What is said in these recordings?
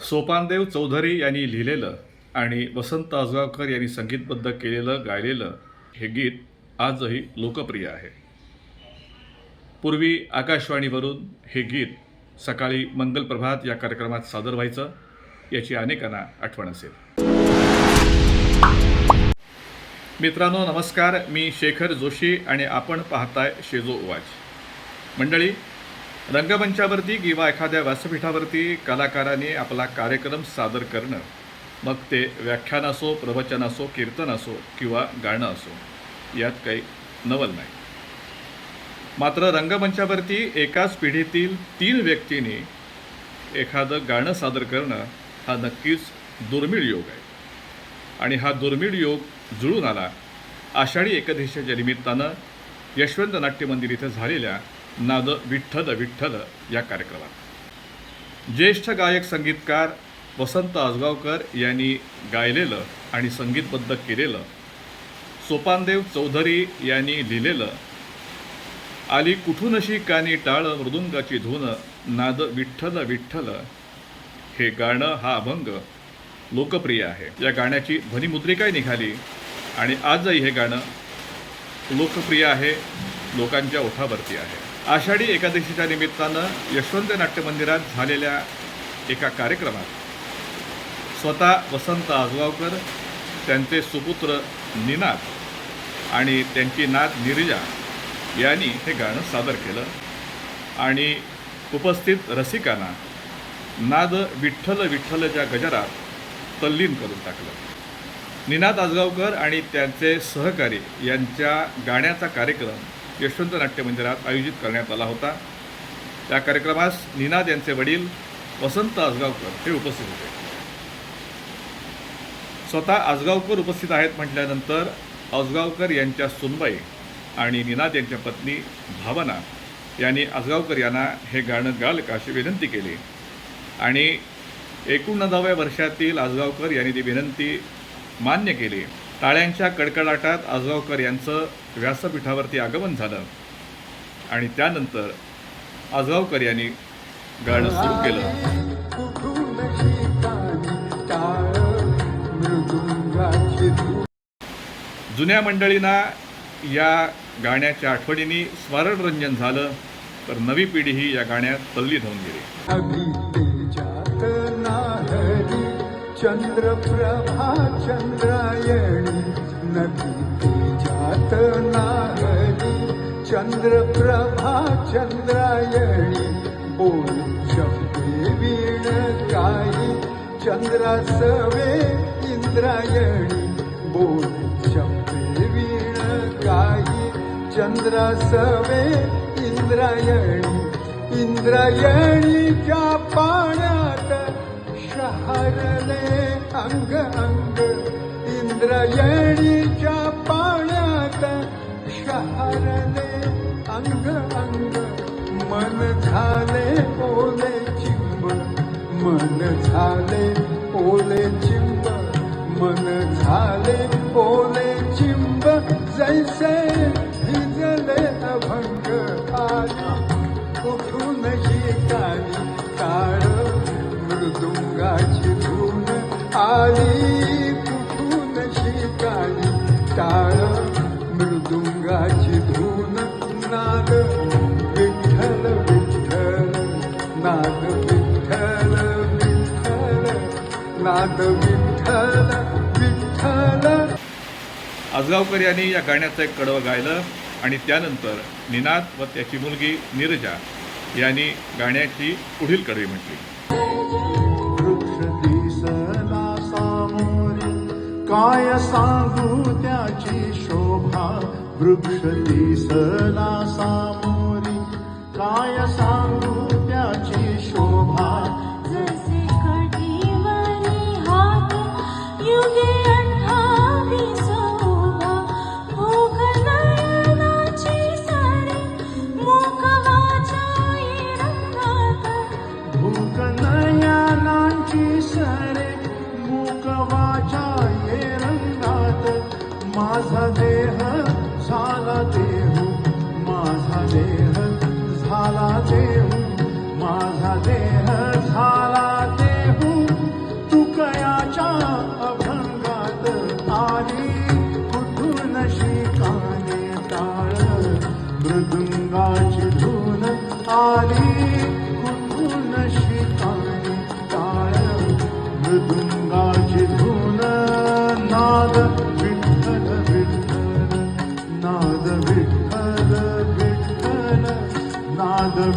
सोपानदेव चौधरी यांनी लिहिलेलं आणि वसंत आजगावकर यांनी संगीतबद्ध केलेलं गायलेलं हे गीत आजही लोकप्रिय आहे. पूर्वी आकाशवाणीवरून हे गीत सकाळी मंगलप्रभात या कार्यक्रमात सादर व्हायचं याची अनेकांना आठवण असेल. मित्रांनो नमस्कार. मी शेखर जोशी आणि आपण पाहताय शेजो वाच. मंडळी रंगमंचावरती किंवा एखाद्या व्यासपीठावरती कलाकाराने आपला कार्यक्रम सादर करणं मग ते व्याख्यान असो प्रवचन असो कीर्तन असो किंवा गाणं असो यात काही नवल नाही. मात्र रंगमंचावरती एकाच पिढीतील तीन व्यक्तींनी एखादं गाणं सादर करणं हा नक्कीच दुर्मिळ योग आहे. आणि हा दुर्मिळ योग जुळून आला. आषाढी एकादशीच्या निमित्तानं यशवंत नाट्य मंदिर इथं झालेल्या नाद विठ्ठल विठ्ठल या कार्यक्रमात. ज्येष्ठ गायक संगीतकार वसंत आजगावकर यांनी गायलेलं आणि संगीतबद्ध केलेलं सोपानदेव चौधरी यांनी लिहिलेलं आली कुठून अशी कानी टाळ मृदुंगाची धून नाद विठ्ठल विठ्ठल हे गाणं हा अभंग लोकप्रिय आहे. या गाण्याची ध्वनिमुद्रिकाही निघाली. आणि आजही हे गाणं लोकप्रिय आहे लोकांच्या ओठावरती आहे. आषाढी एकादशीच्या निमित्तानं यशवंत नाट्य मंदिरात झालेल्या एका कार्यक्रमात स्वतः वसंत आजगावकर त्यांचे सुपुत्र निनाद आणि त्यांची नात निरिजा यांनी हे गाणं सादर केलं. आणि उपस्थित रसिकांना नाद विठ्ठल विठ्ठलच्या गजरात तल्लीन करून टाकलं. निनाद आजगावकर आणि त्यांचे सहकारी यांच्या गाण्याचा कार्यक्रम यशवंत नाट्य मंदिरात आयोजित करण्यात आला होता. त्या कार्यक्रमास निनाद यांचे वडील वसंत आजगावकर हे उपस्थित होते. स्वतः आजगावकर उपस्थित आहेत म्हटल्यानंतर आजगावकर यांच्या सुनबाई आणि निनाद यांच्या पत्नी भावना यांनी आजगावकर यांना हे गाणं गाल का अशी विनंती केली. आणि एकोणनव्वदाव्या वर्षातील आजगावकर यांनी ती विनंती मान्य केली. टाळ्यांच्या कडकडाटात आजगावकर यांचं व्यासपीठावरती आगमन झालं आणि त्यानंतर आजगावकर यांनी गाणं सुरू केलं. जुन्या मंडळींना या गाण्याच्या आठवणींनी स्मरणरंजन झालं तर नवी पिढी ही या गाण्यात तल्ली धावून गेली. चन्द्रप्रभा चन्द्रायणी नदीते जातनागरी चन्द्रप्रभा चन्द्रायणि बो चम्प्रे वीणगाई चन्द्रा सवे इन्द्रायणि बो चम्प्रे वीण गा चन्द्रा सवे इन्द्रायणि इन्द्रायणि च पा हरले अंग अंग. इंद्रयणीच्या पाण्यात शहरले अंग अंग. मन झाले ओले मृदुंगाची धून नाद विठ्ठल विठ्ठल नाद विठ्ठल विठ्ठल नाद विठ्ठल विठ्ठल. आजगावकर यांनी या गाण्याचं एक कडवं गायलं आणि त्यानंतर निनाद व त्याची मुलगी नीरजा यांनी गाण्याची पुढील कडवी म्हटली. वृक्ष दिसला सामोरी काय सांगू त्याची शोभा? वृक्षति सदा सामोरि मूरि रायसा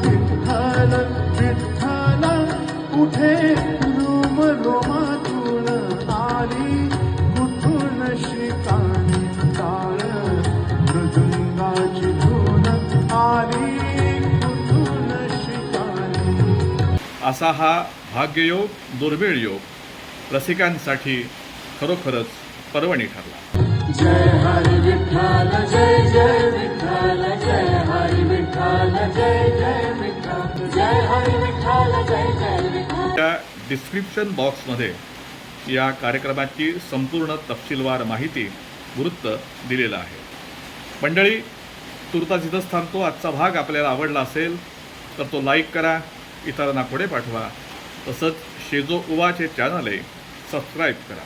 विठ्ठल विठ्ठल कुठे रोम रोमातून आली कुठून शिकाणी टाळ मृदुंगाची धून आली कुठून शिकाणी असा हा भाग्ययोग दुर्मिळ योग. रसिकांसाठी खरोखरच पर्वणी ठरला. जय हरी विठ्ठल जय जय विठ्ठल जय हरी विठ्ठल जय त्या डिस्क्रिप्शन बॉक्समध्ये या कार्यक्रमाची संपूर्ण तपशीलवार माहिती वृत्त दिलेलं आहे. मंडळी तुर्ता इथंच थांबतो आजचा भाग आपल्याला आवडला असेल तर तो लाईक करा इतरांना पुढे पाठवा. तसंच शेजो उवाचे चॅनल आहे सबस्क्राईब करा.